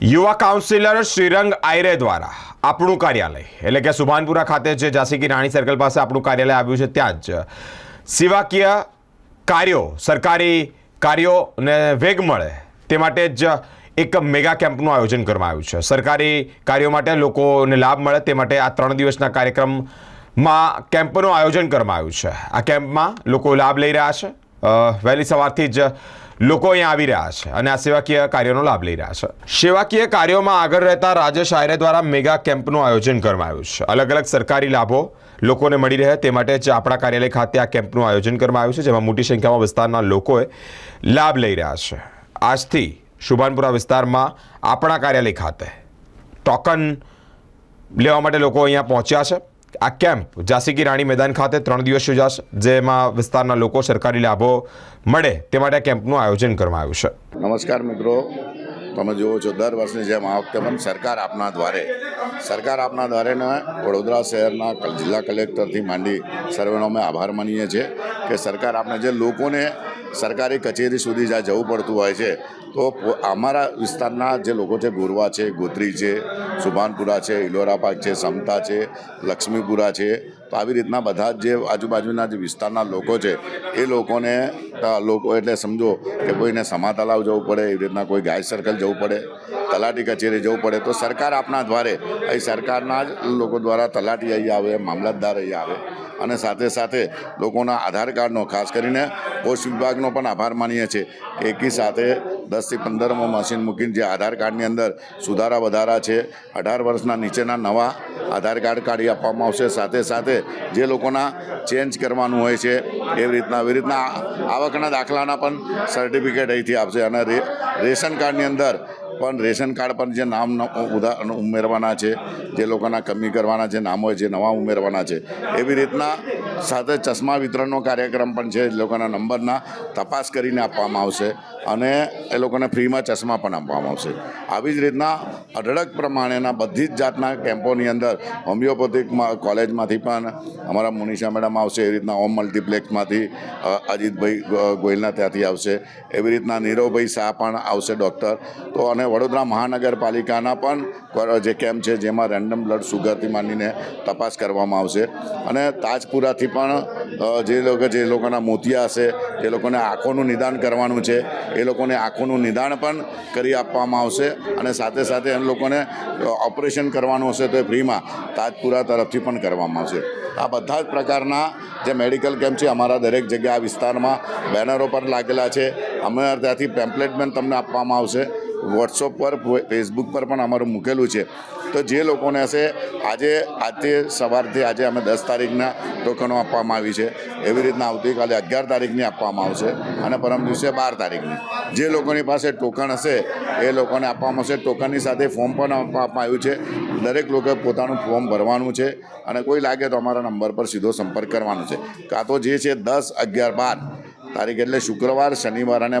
યુવા કાઉન્સિલર શ્રીરંગ આયરે દ્વારા આપણું કાર્યાલય, એટલે કે સુભાનપુરા ખાતે જે જાસીકી રાણી સર્કલ પાસે આપણું કાર્યાલય આવ્યું છે, ત્યાં જ સેવાકીય કાર્યો, સરકારી કાર્યોને વેગ મળે તે માટે જ એક મેગા કેમ્પનું આયોજન કરવામાં આવ્યું છે. સરકારી કાર્યો માટે લોકોને લાભ મળે તે માટે આ ત્રણ દિવસના કાર્યક્રમમાં કેમ્પનું આયોજન કરવામાં આવ્યું છે. આ કેમ્પમાં લોકો લાભ લઈ રહ્યા છે. વહેલી સવારથી જ લોકો અહીંયા આવી રહ્યા છે અને આ સેવાકીય કાર્યોનો લાભ લઈ રહ્યા છે. સેવાકીય કાર્યોમાં આગળ રહેતા રાજેશ આયરે દ્વારા મેગા કેમ્પનું આયોજન કરવામાં આવ્યું છે. અલગ અલગ સરકારી લાભો લોકોને મળી રહે તે માટે જ આપણા કાર્યાલય ખાતે આ કેમ્પનું આયોજન કરવામાં આવ્યું છે, જેમાં મોટી સંખ્યામાં વિસ્તારના લોકોએ લાભ લઈ રહ્યા છે. આજથી શુભાનપુરા વિસ્તારમાં આપણા કાર્યાલય ખાતે ટોકન લેવા માટે લોકો અહીંયા પહોંચ્યા છે. આ કેમ્પ ઝાંસી કી રાણી મેદાન ખાતે ત્રણ દિવસ યોજાશે જેમાં વિસ્તારના લોકો સરકારી લાભો મળે તે માટે આ કેમ્પનું આયોજન કરવામાં આવ્યું છે. નમસ્કાર મિત્રો. તમે જુઓ છો, દર વર્ષની જેમ આ વખતે પણ સરકાર આપના દ્વારે, સરકાર આપના દ્વારેને વડોદરા શહેરના જિલ્લા કલેક્ટરથી માંડી સર્વેનો અમે આભાર માનીએ છીએ કે સરકાર આપને જે લોકોને સરકારી કચેરી સુધી જ્યાં જવું પડતું હોય છે, તો અમારા વિસ્તારના જે લોકો છે, ગોરવા છે, ગોત્રી છે, સુભાનપુરા છે, ઇલોરા પાર્ક છે, સમતા છે, લક્ષ્મીપુરા છે, તો આવી રીતના બધા જ આજુબાજુના જે વિસ્તારના લોકો છે, એ લોકોને અ, લોકો એટલે સમજો કે કોઈને સમા તલાવ જવું પડે એવી રીતના કોઈ ગાય સર્કલ જવું પડે તલાટી કચેરી જવું પડે તો સરકાર આપના દ્વારે અહીં સરકારના જ લોકો દ્વારા તલાટી અહીં આવે મામલતદાર અહીં આવે. અને સાથે સાથે લોકોના આધાર કાર્ડનો ખાસ કરીને પોસ્ટ વિભાગનો પણ આભાર માનીએ છીએ કે એકી સાથે દસથી પંદરમાં મશીન મૂકીને જે આધાર કાર્ડની અંદર સુધારા વધારા છે અઢાર વર્ષના નીચેના નવા આધાર કાર્ડ કાઢી આપવામાં આવશે. સાથે સાથે જે લોકોના ચેન્જ કરવાનું હોય છે એવી રીતના એવી રીતના આવકના દાખલાના પણ સર્ટિફિકેટ અહીંથી આપશે અને રેશન કાર્ડની અંદર પણ રેશન કાર્ડ પર જે નામ ન- ઉમેરવાના છે, જે લોકોના કમી કરવાના છે નામ હોય, જે નવા ઉમેરવાના છે, એવી રીતના સાથે ચશ્મા વિતરણનો કાર્યક્રમ પણ છે, એ લોકોના નંબરના તપાસ કરીને આપવામાં આવશે અને એ લોકોને ફ્રીમાં ચશ્મા પણ આપવામાં આવશે. આવી જ રીતના અઢળક પ્રમાણેના બધી જ જાતના કેમ્પોની અંદર હોમિયોપેથિક કોલેજમાંથી પણ અમારા મુનિષા મેડમ આવશે એવી રીતના ઓમ મલ્ટીપ્લેક્સમાંથી અજીતભાઈ ગોયલના ત્યાંથી આવશે. એવી રીતના નીરવભાઈ શાહ પણ આવશે ડૉક્ટર. તો અને વડોદરા મહાનગરપાલિકાના પણ જે કેમ્પ છે, જેમાં રેન્ડમ બ્લડ સુગરથી માંડીને તપાસ કરવામાં આવશે. અને તાજપુરાથી પણ જે લોકો જે લોકોના મોતિયા હશે જે લોકોને આંખોનું નિદાન કરવાનું છે. એ લોકોને આંખોનું નિદાન પણ કરી આપવામાં આવશે અને સાથે સાથે એમ લોકોને ઓપરેશન કરવાનું હશે તો એ ફ્રીમાં તાજપુરા તરફથી પણ કરવામાં આવશે. આ બધા જ પ્રકારના જે મેડિકલ કેમ્પ છે, અમારા દરેક જગ્યા આ વિસ્તારમાં બેનરો પર લાગેલા છે. અમે ત્યાંથી પેમ્પલેટ પણ તમને આપવામાં આવશે. વોટ્સઅપ પર ફેસબુક પર પણ અમારું મૂકેલું છે. તો જે લોકોને હશે, આજે આજે સવારથી આજે અમે દસ તારીખના ટોકનો આપવામાં આવી છે. એવી રીતના આવતીકાલે અગિયાર તારીખની આપવામાં આવશે અને પરમ દિવસે બાર તારીખની. જે લોકોની પાસે ટોકન હશે, એ લોકોને આપવામાં આવશે. ટોકનની સાથે ફોર્મ પણ આપવામાં આવ્યું છે. દરેક લોકોએ પોતાનું ફોર્મ ભરવાનું છે અને કોઈ લાગે તો અમારા નંબર પર સીધો સંપર્ક કરવાનો છે. કાં તો જે છે દસ અગિયાર બાર તારીખ એટલે શુક્રવાર, શનિવાર અને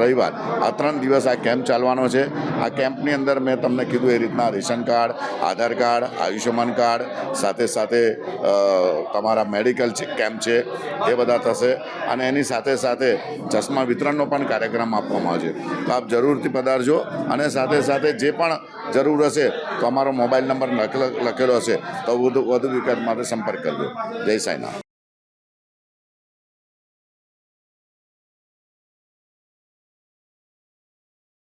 રવિવાર. આ ત્રણ દિવસ આ કેમ્પ ચાલવાનો છે. આ કેમ્પની અંદર મેં તમને કીધું એ રીતના ration card, Aadhaar card, Ayushman card, સાથે સાથે તમારા મેડિકલ છે, કેમ્પ છે, એ બધા થશે. અને એની સાથે સાથે ચશ્મા વિતરણનો પણ કાર્યક્રમ આપવામાં આવશે. તો આપ જરૂરથી પધારજો. અને સાથે સાથે જે પણ જરૂર હશે તો અમારો મોબાઈલ નંબર લખેલો હશે. તો વધુ વધુ વિગત માટે સંપર્ક કરજો. જય સાંઈનાથ.